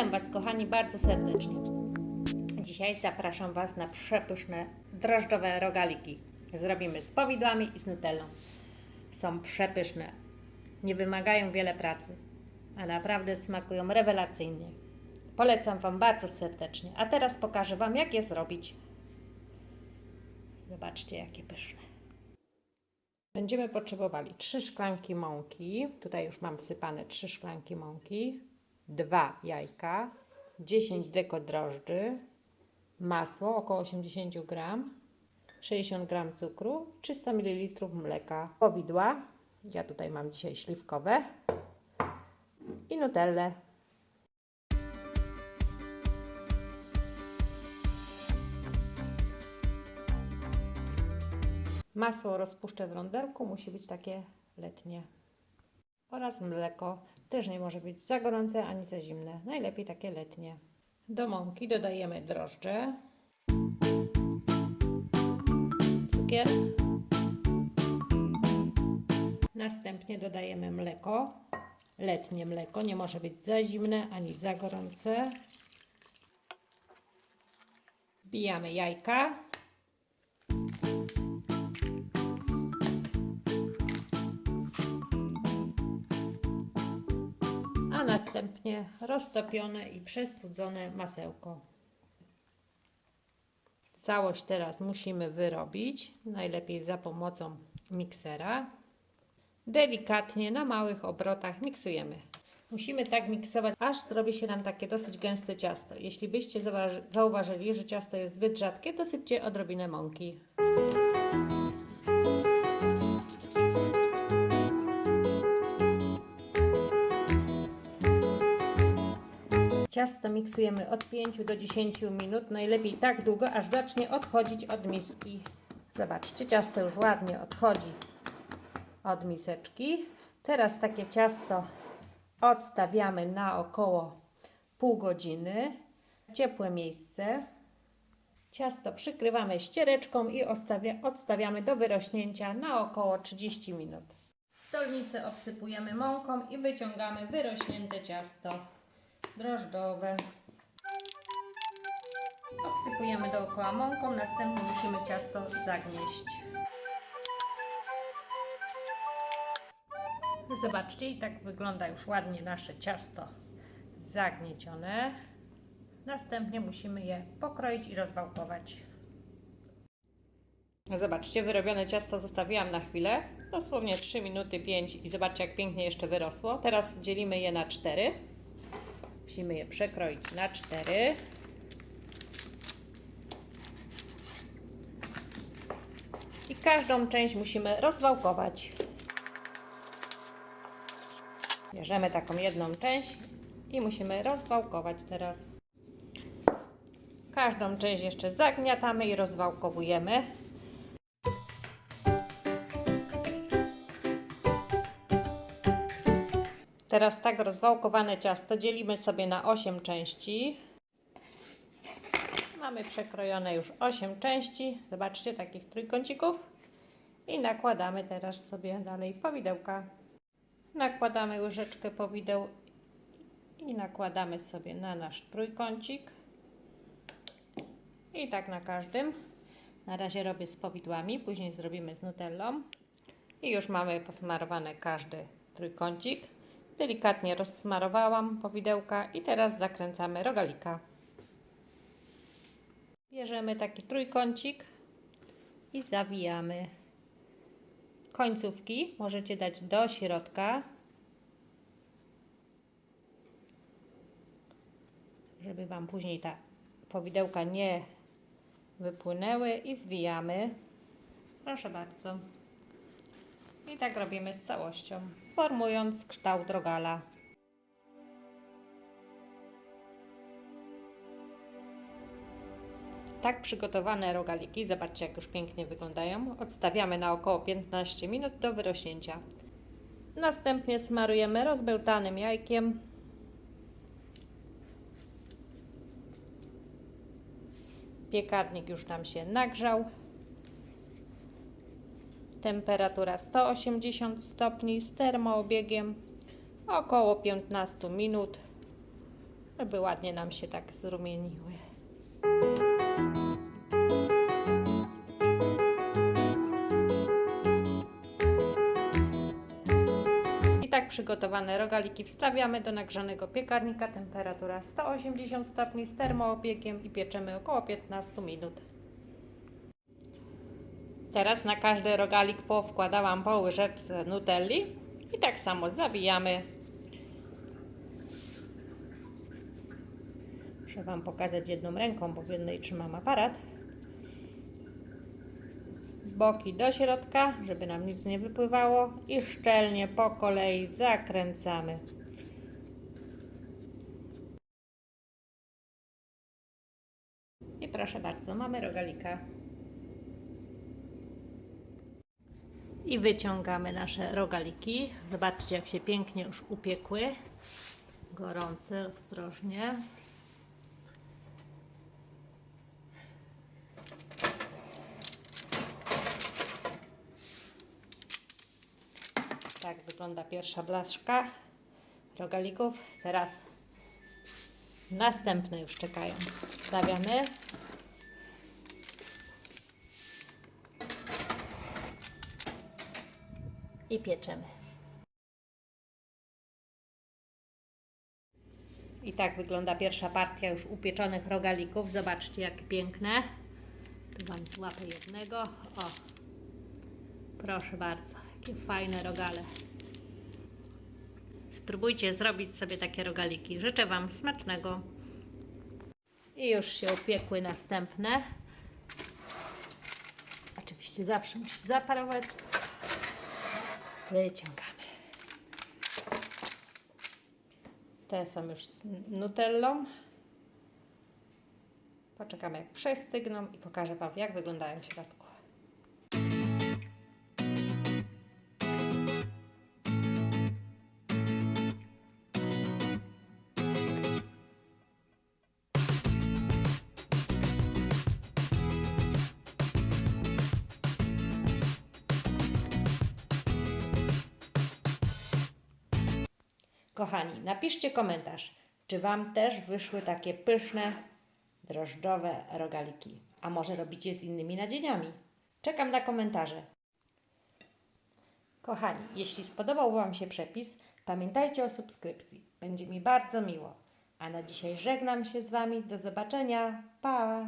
Witam Was, kochani, bardzo serdecznie. Dzisiaj zapraszam Was na przepyszne drożdżowe rogaliki. Zrobimy z powidłami i z nutellą. Są przepyszne. Nie wymagają wiele pracy, a naprawdę smakują rewelacyjnie. Polecam Wam bardzo serdecznie. A teraz pokażę Wam, jak je zrobić. Zobaczcie, jakie pyszne. Będziemy potrzebowali 3 szklanki mąki. Tutaj już mam wsypane 3 szklanki mąki, 2 jajka, 10 deko drożdży, masło około 80 g, 60 g cukru, 300 ml mleka, powidła. Ja tutaj mam dzisiaj śliwkowe i nutellę. Masło rozpuszczę w rondelku, musi być takie letnie. Oraz mleko też nie może być za gorące ani za zimne. Najlepiej takie letnie. Do mąki dodajemy drożdże, cukier. Następnie dodajemy mleko. Letnie mleko nie może być za zimne ani za gorące. Wbijamy jajka. Następnie roztopione i przestudzone masełko. Całość teraz musimy wyrobić, najlepiej za pomocą miksera. Delikatnie na małych obrotach miksujemy. Musimy tak miksować, aż zrobi się nam takie dosyć gęste ciasto. Jeśli byście zauważy- zauważyli, że ciasto jest zbyt rzadkie, dosypcie odrobinę mąki. Ciasto miksujemy od 5 do 10 minut, najlepiej tak długo, aż zacznie odchodzić od miski. Zobaczcie, ciasto już ładnie odchodzi od miseczki. Teraz takie ciasto odstawiamy na około pół godziny. Ciepłe miejsce. Ciasto przykrywamy ściereczką i odstawiamy do wyrośnięcia na około 30 minut. Stolnicę obsypujemy mąką i wyciągamy wyrośnięte ciasto drożdżowe. Obsypujemy dookoła mąką, następnie musimy ciasto zagnieść. Zobaczcie, i tak wygląda już ładnie nasze ciasto zagniecione. Następnie musimy je pokroić i rozwałkować. Zobaczcie, wyrobione ciasto zostawiłam na chwilę, dosłownie 3 minuty 5 i zobaczcie jak pięknie jeszcze wyrosło. Teraz dzielimy je na 4. Musimy je przekroić na 4. I każdą część musimy rozwałkować. Bierzemy taką jedną część i musimy rozwałkować teraz. Każdą część jeszcze zagniatamy i rozwałkowujemy. Teraz tak rozwałkowane ciasto dzielimy sobie na 8 części. Mamy przekrojone już 8 części. Zobaczcie, takich trójkącików. I nakładamy teraz sobie dalej powidełka. Nakładamy łyżeczkę powideł i nakładamy sobie na nasz trójkącik. I tak na każdym. Na razie robię z powidłami, później zrobimy z nutellą. I już mamy posmarowany każdy trójkącik. Delikatnie rozsmarowałam powidełka i teraz zakręcamy rogalika. Bierzemy taki trójkącik i zawijamy. Końcówki możecie dać do środka, żeby Wam później ta powidełka nie wypłynęły i zwijamy. Proszę bardzo. I tak robimy z całością, formując kształt rogala. Tak przygotowane rogaliki, zobaczcie jak już pięknie wyglądają, odstawiamy na około 15 minut do wyrośnięcia. Następnie smarujemy rozbełtanym jajkiem. Piekarnik już nam się nagrzał. Temperatura 180 stopni z termoobiegiem około 15 minut. żeby ładnie nam się tak zrumieniły. I tak przygotowane rogaliki wstawiamy do nagrzanego piekarnika. Temperatura 180 stopni z termoobiegiem i pieczemy około 15 minut. Teraz na każdy rogalik powkładałam po łyżeczce nutelli i tak samo zawijamy. Muszę Wam pokazać jedną ręką, bo w jednej trzymam aparat. Boki do środka, żeby nam nic nie wypływało i szczelnie po kolei zakręcamy. I proszę bardzo, mamy rogalika. I wyciągamy nasze rogaliki. Zobaczcie, jak się pięknie już upiekły. Gorące, ostrożnie. Tak wygląda pierwsza blaszka rogalików. Teraz następne już czekają. Wstawiamy. I pieczemy. I tak wygląda pierwsza partia już upieczonych rogalików. Zobaczcie, jak piękne. Tu Wam złapę jednego. O, proszę bardzo, jakie fajne rogale. Spróbujcie zrobić sobie takie rogaliki. Życzę Wam smacznego. I już się upiekły następne. Oczywiście zawsze musi zaparować. Wyciągamy. Te są już z nutellą. Poczekamy jak przestygną i pokażę Wam jak wyglądają w Kochani, napiszcie komentarz, czy Wam też wyszły takie pyszne, drożdżowe rogaliki. A może robicie z innymi nadzieniami? Czekam na komentarze. Kochani, jeśli spodobał Wam się przepis, pamiętajcie o subskrypcji. Będzie mi bardzo miło. A na dzisiaj żegnam się z Wami. Do zobaczenia. Pa!